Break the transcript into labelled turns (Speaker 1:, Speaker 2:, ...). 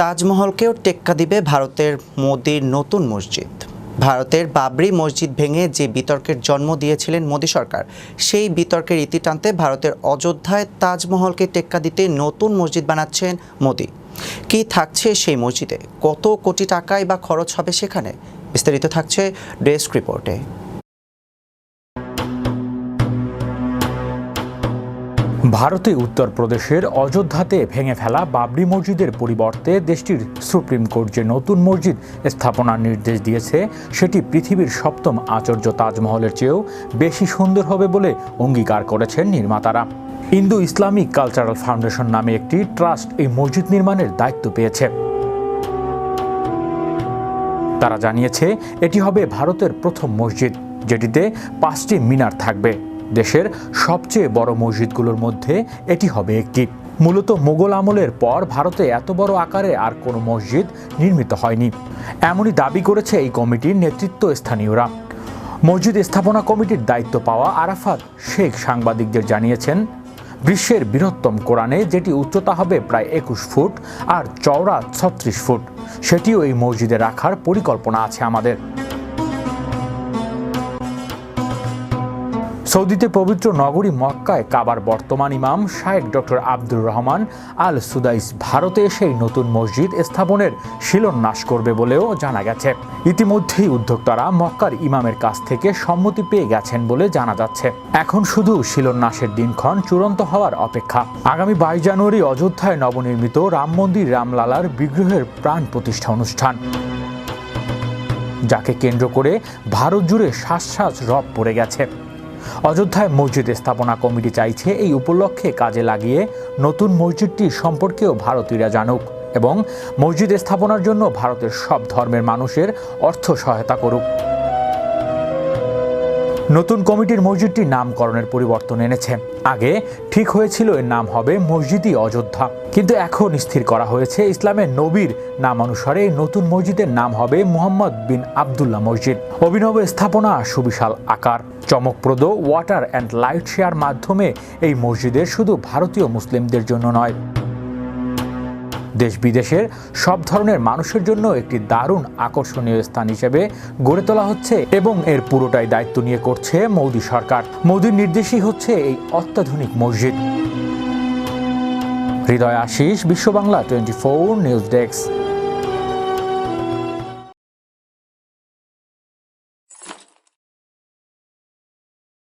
Speaker 1: তাজমহলকেও টেক্কা দিবে ভারতের মোদির নতুন মসজিদ। ভারতের বাবরি মসজিদ ভেঙে যে বিতর্কের জন্ম দিয়েছিলেন মোদী সরকার, সেই বিতর্কের ইতি টানতে ভারতের অযোধ্যায় তাজমহলকে টেক্কা দিতে নতুন মসজিদ বানাচ্ছেন মোদি। কি থাকছে সেই মসজিদে? কত কোটি টাকায় বা খরচ হবে সেখানে? বিস্তারিত থাকছে ডেস্ক রিপোর্টে।
Speaker 2: ভারতে উত্তরপ্রদেশের অযোধ্যাতে ভেঙে ফেলা বাবরি মসজিদের পরিবর্তে দেশটির সুপ্রিম কোর্ট যে নতুন মসজিদ স্থাপনার নির্দেশ দিয়েছে, সেটি পৃথিবীর সপ্তম আচার্য তাজমহলের চেয়েও বেশি সুন্দর হবে বলে অঙ্গীকার করেছেন নির্মাতারা। ইন্দো ইসলামিক কালচারাল ফাউন্ডেশন নামে একটি ট্রাস্ট এই মসজিদ নির্মাণের দায়িত্ব পেয়েছে। তারা জানিয়েছে, এটি হবে ভারতের প্রথম মসজিদ, যেটিতে পাঁচটি মিনার থাকবে। দেশের সবচেয়ে বড় মসজিদগুলোর মধ্যে এটি হবে একটি। মূলত মোগল আমলের পর ভারতে এত বড় আকারে আর কোনো মসজিদ নির্মিত হয়নি। এমনই দাবি করেছে এই কমিটির নেতৃত্ব স্থানীয়রা। মসজিদ স্থাপনা কমিটির দায়িত্ব পাওয়া আরাফাত শেখ সাংবাদিকদের জানিয়েছেন, বিশ্বের বৃহত্তম কোরআনে যেটি উচ্চতা হবে প্রায় একুশ ফুট আর চওড়া ছত্রিশ ফুট, সেটিও এই মসজিদে রাখার পরিকল্পনা আছে আমাদের। সৌদিতে পবিত্র নগরী মক্কায় কাবার বর্তমান ইমাম শায়েক doctor Abdur Rahman Al Sudais ভারতে এসে নতুন মসজিদ স্থাপনের শিলান্যাস করবে বলেও জানা গেছে। ইতিমধ্যেই উদ্যোক্তারা মক্কার ইমামের কাছ থেকে সম্মতি পেয়ে গেছেন বলে জানা যাচ্ছে। এখন শুধু শিলান্যাসের দিনক্ষণ চূড়ান্ত হওয়ার অপেক্ষা। আগামী বাইশ জানুয়ারি অযোধ্যায় নবনির্মিত রাম মন্দির রামলালার বিগ্রহের প্রাণ প্রতিষ্ঠা অনুষ্ঠান। যাকে কেন্দ্র করে ভারত জুড়ে শ্বাস শ্বাস রব পড়ে গেছে। অযোধ্যায় মসজিদ স্থাপনা কমিটি চাইছে এই উপলক্ষে কাজে লাগিয়ে নতুন মসজিদটি সম্পর্কেও ভারতীয়রা জানুক এবং মসজিদ স্থাপনার জন্য ভারতের সব ধর্মের মানুষের অর্থ সহায়তা করুক। নতুন কমিটির মসজিদটি নামকরণের পরিবর্তন এনেছে। আগে ঠিক হয়েছিল এর নাম হবে মসজিদই অযোধ্যা। কিন্তু এখন স্থির করা হয়েছে ইসলামের নবীর নামানুসারে এই নতুন মসজিদের নাম হবে মুহাম্মদ বিন আবদুল্লাহ মসজিদ। অভিনব স্থাপনা সুবিশাল আকার। চমকপ্রদ ওয়াটার অ্যান্ড লাইট শেয়ার মাধ্যমে এই মসজিদের শুধু ভারতীয় মুসলিমদের জন্য নয়। দেশ বিদেশের সব ধরনের মানুষের জন্য একটি দারুণ আকর্ষণীয় স্থান হিসেবে গড়ে তোলা হচ্ছে এবং এর পুরোটাই দায়িত্ব নিয়ে করছে মোদী সরকার। মোদীর নির্দেশই হচ্ছে এই অত্যাধুনিক মসজিদ। Hridoy Ashish, Biswa Bangla, twenty four news desk.